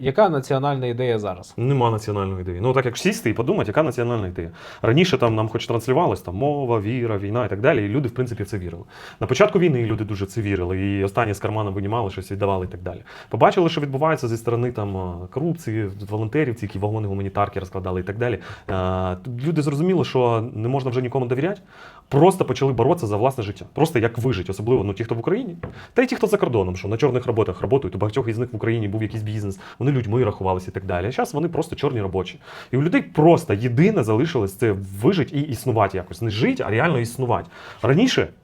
Яка національна ідея зараз? Нема національної ідеї. Ну так як сісти і подумати, яка національна ідея. Раніше там нам хоч транслювалось там мова, віра, війна і так далі. І люди, в принципі, в це вірили. На початку війни люди дуже це вірили, і останні з кармана винімали щось віддавали і так далі. Побачили, що відбувається зі сторони там корупції, волонтерів, ці, які вагони гуманітарки розкладали і так далі. Люди зрозуміли, що не можна вже нікому довіряти. Просто почали боротися за власне життя. Просто як вижити, особливо ну, ті, хто в Україні, та й ті, хто за кордоном, що на чорних роботах працюють. У багатьох із них в Україні був якийсь бізнес, вони людьми рахувалися і так далі. А зараз вони просто чорні робочі. І у людей просто єдине залишилось це вижити і існувати якось. Не жити, а реально існувати. Раніше,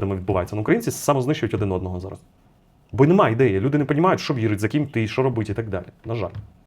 методами відбувається. Ну, українці самознищують один одного зараз. Бо немає ідеї. Люди не розуміють, що вірить, за ким ти, що робити і так далі. На жаль.